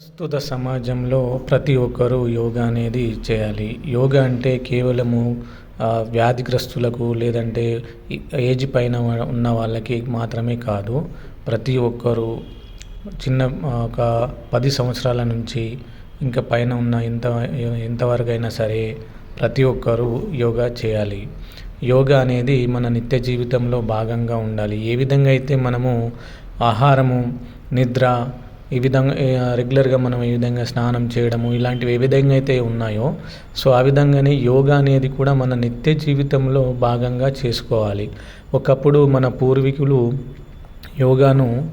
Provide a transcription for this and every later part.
ప్రస్తుత సమాజంలో ప్రతి ఒక్కరూ యోగా అనేది చేయాలి. యోగా అంటే కేవలము వ్యాధిగ్రస్తులకు లేదంటే ఏజ్ పైన ఉన్న వాళ్ళకి మాత్రమే కాదు. ప్రతి ఒక్కరూ చిన్న ఒక పది సంవత్సరాల నుంచి ఇంకా పైన ఉన్న ఎంత ఎంతవరకు అయినా సరే ప్రతి ఒక్కరూ యోగా చేయాలి. యోగా అనేది మన నిత్య జీవితంలో భాగంగా ఉండాలి. ఏ విధంగా అయితే మనము ఆహారము నిద్ర ఈ విధంగా రెగ్యులర్గా మనం ఈ విధంగా స్నానం చేయడము ఇలాంటివి ఏ విధంగా అయితే ఉన్నాయో సో ఆ విధంగానే యోగా అనేది కూడా మన నిత్య జీవితంలో భాగంగా చేసుకోవాలి. ఒకప్పుడు మన పూర్వీకులు యోగాను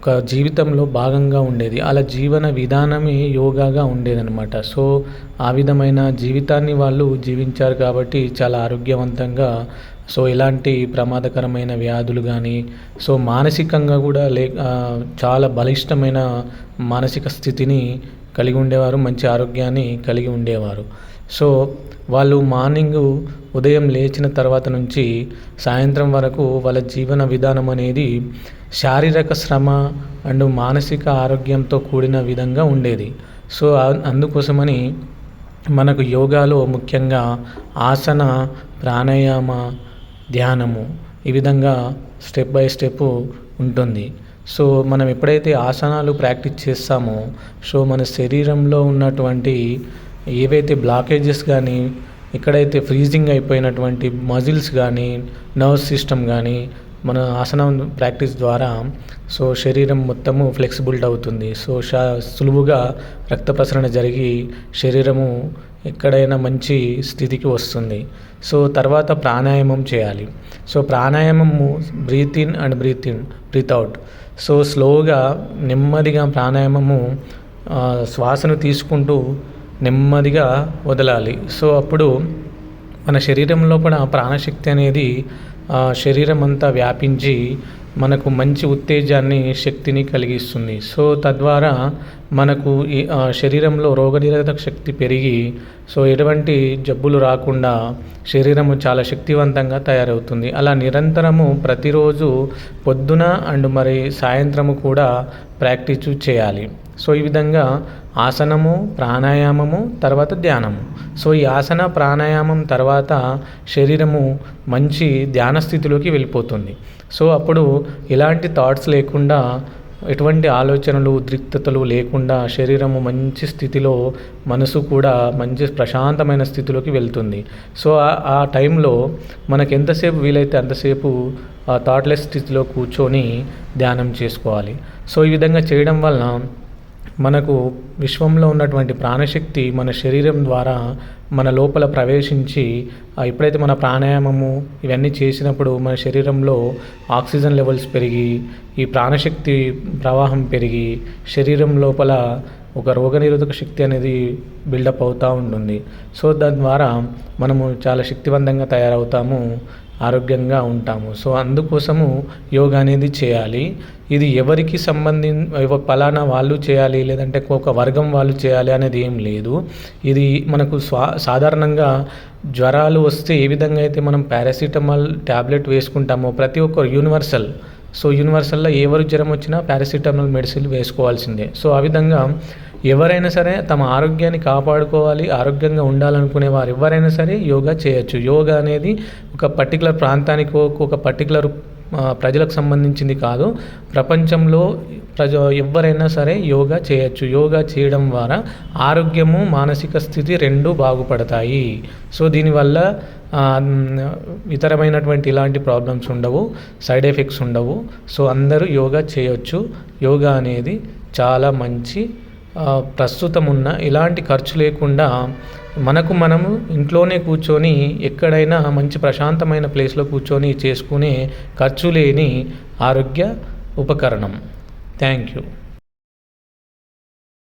ఒక జీవితంలో భాగంగా ఉండేది. అలా జీవన విధానమే యోగాగా ఉండేదన్నమాట. సో ఆ విధమైన జీవితాన్ని వాళ్ళు జీవించారు కాబట్టి చాలా ఆరోగ్యవంతంగా సో ఇలాంటి ప్రమాదకరమైన వ్యాధులు కానీ సో మానసికంగా కూడా లే చాలా బలిష్టమైన మానసిక స్థితిని కలిగి ఉండేవారు మంచి ఆరోగ్యాన్ని కలిగి ఉండేవారు. సో వాళ్ళు మార్నింగ్ ఉదయం లేచిన తర్వాత నుంచి సాయంత్రం వరకు వాళ్ళ జీవన విధానం అనేది శారీరక శ్రమ అండ్ మానసిక ఆరోగ్యంతో కూడిన విధంగా ఉండేది. సో అందుకోసమని మనకు యోగాలో ముఖ్యంగా ఆసన ప్రాణాయామ ధ్యానము ఈ విధంగా స్టెప్ బై స్టెప్ ఉంటుంది. సో మనం ఎప్పుడైతే ఆసనాలు ప్రాక్టీస్ చేస్తామో సో మన శరీరంలో ఉన్నటువంటి ఏవైతే బ్లాకేజెస్ కానీ ఎక్కడైతే ఫ్రీజింగ్ అయిపోయినటువంటి మజిల్స్ కానీ నర్వ్ సిస్టమ్ కానీ మన ఆసనం ప్రాక్టీస్ ద్వారా సో శరీరం మొత్తము ఫ్లెక్సిబుల్ అవుతుంది. సో షా సులువుగా రక్త ప్రసరణ జరిగి శరీరము ఎక్కడైనా మంచి స్థితికి వస్తుంది. సో తర్వాత ప్రాణాయామం చేయాలి. సో ప్రాణాయామము breathe in and breathe in breathe out so స్లోగా నెమ్మదిగా ప్రాణాయామము శ్వాసను తీసుకుంటూ నెమ్మదిగా వదలాలి. సో అప్పుడు మన శరీరం లోపల ప్రాణశక్తి అనేది శరీరం అంతా వ్యాపించి మనకు మంచి ఉత్తేజాన్ని శక్తిని కలిగిస్తుంది. సో తద్వారా మనకు ఈ శరీరంలో రోగనిరోధక శక్తి పెరిగి సో ఎటువంటి జబ్బులు రాకుండా శరీరము చాలా శక్తివంతంగా తయారవుతుంది. అలా నిరంతరము ప్రతిరోజు పొద్దున అండ్ మరి సాయంత్రము కూడా ప్రాక్టీస్ చేయాలి. సో ఈ విధంగా ఆసనము ప్రాణాయామము తర్వాత ధ్యానము. సో ఈ ఆసన ప్రాణాయామం తర్వాత శరీరము మంచి ధ్యాన స్థితిలోకి వెళ్ళిపోతుంది. సో అప్పుడు ఎలాంటి థాట్స్ లేకుండా ఎటువంటి ఆలోచనలు ఉద్రిక్తతలు లేకుండా శరీరము మంచి స్థితిలో మనసు కూడా మంచి ప్రశాంతమైన స్థితిలోకి వెళ్తుంది. సో ఆ టైంలో మనకు ఎంతసేపు వీలైతే అంతసేపు థాట్లెస్ స్థితిలో కూర్చొని ధ్యానం చేసుకోవాలి. సో ఈ విధంగా చేయడం వలన మనకు విశ్వంలో ఉన్నటువంటి ప్రాణశక్తి మన శరీరం ద్వారా మన లోపల ప్రవేశించి ఎప్పుడైతే మన ప్రాణాయామము ఇవన్నీ చేసినప్పుడు మన శరీరంలో ఆక్సిజన్ లెవెల్స్ పెరిగి ఈ ప్రాణశక్తి ప్రవాహం పెరిగి శరీరం లోపల ఒక రోగనిరోధక శక్తి అనేది బిల్డప్ అవుతూ ఉంటుంది. సో దాని ద్వారా మనము చాలా శక్తివంతంగా తయారవుతాము. ఆరోగ్యంగా ఉంటాము. సో అందుకోసము యోగా అనేది చేయాలి. ఇది ఎవరికి సంబంధిం పలానా వాళ్ళు చేయాలి లేదంటే ఒక వర్గం వాళ్ళు చేయాలి అనేది ఏం లేదు. ఇది మనకు స్వా సాధారణంగా జ్వరాలు వస్తే ఏ విధంగా అయితే మనం పారాసిటమాల్ ట్యాబ్లెట్ వేసుకుంటామో ప్రతి ఒక్కరు యూనివర్సల్. సో యూనివర్సల్లో ఎవరు జ్వరం వచ్చినా పారాసిటమాల్ మెడిసిన్ వేసుకోవాల్సిందే. సో ఆ విధంగా ఎవరైనా సరే తమ ఆరోగ్యాన్ని కాపాడుకోవాలి ఆరోగ్యంగా ఉండాలనుకునే వారు ఎవరైనా సరే యోగా చేయొచ్చు. యోగా అనేది ఒక పర్టికులర్ ప్రాంతానికి ఒక పర్టికులర్ ప్రజలకు సంబంధించింది కాదు. ప్రపంచంలో ప్రజ ఎవరైనా సరే యోగా చేయొచ్చు. యోగా చేయడం ద్వారా ఆరోగ్యము మానసిక స్థితి రెండు బాగుపడతాయి. సో దీనివల్ల ఇతరమైనటువంటి ఇలాంటి ప్రాబ్లమ్స్ ఉండవు సైడ్ ఎఫెక్ట్స్ ఉండవు. సో అందరూ యోగా చేయొచ్చు. యోగా అనేది చాలా మంచి ప్రస్తుతం ఉన్న ఎలాంటి ఖర్చు లేకుండా మనకు మనము ఇంట్లోనే కూర్చొని ఎక్కడైనా మంచి ప్రశాంతమైన ప్లేస్లో కూర్చొని చేసుకునే ఖర్చు లేని ఆరోగ్య ఉపకరణం. Thank you.